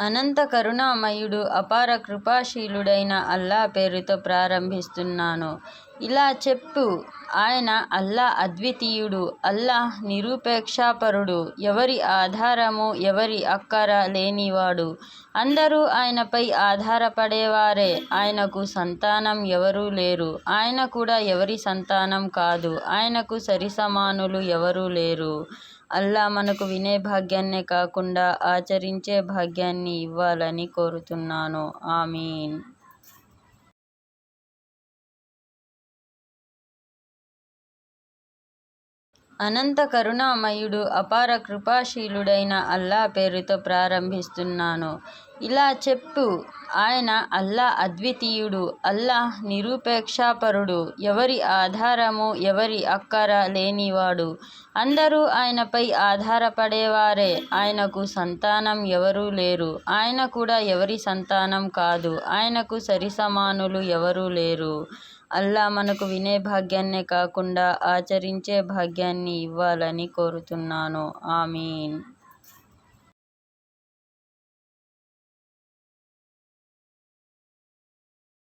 అనంత కరుణామయుడు అపార కృపాశీలుడైన అల్లా పేరుతో ప్రారంభిస్తున్నాను. ఇలా చెప్పు ఆయన అల్లా అద్వితీయుడు అల్లా నిరుపేక్షాపరుడు ఎవరి ఆధారము ఎవరి అక్కర లేనివాడు. అందరూ ఆయనపై ఆధారపడేవారే. ఆయనకు సంతానం ఎవరూ లేరు. ఆయన కూడా ఎవరి సంతానం కాదు. ఆయనకు సరిసమానులు ఎవరూ లేరు. అల్లా మనకు వినే భాగ్యాన్నే కాకుండా ఆచరించే భాగ్యాన్ని ఇవ్వాలని కోరుతున్నాను. ఆమీన్. అనంత కరుణామయుడు అపార కృపాశీలుడైన అల్లా పేరుతో ప్రారంభిస్తున్నాను. ఇలా చెప్పు. ఆయన అల్లా అద్వితీయుడు అల్లా నిరుపేక్షాపరుడు. ఎవరి ఆధారము ఎవరి అక్కర లేనివాడు. అందరూ ఆయనపై ఆధారపడేవారే. ఆయనకు సంతానం ఎవరూ లేరు. ఆయన కూడా ఎవరి సంతానం కాదు. ఆయనకు సరిసమానులు ఎవరూ లేరు. అల్లా మనకు వినే భాగ్యాన్నే కాకుండా ఆచరించే భాగ్యాన్ని ఇవ్వాలని కోరుతున్నాను. ఆమీన్.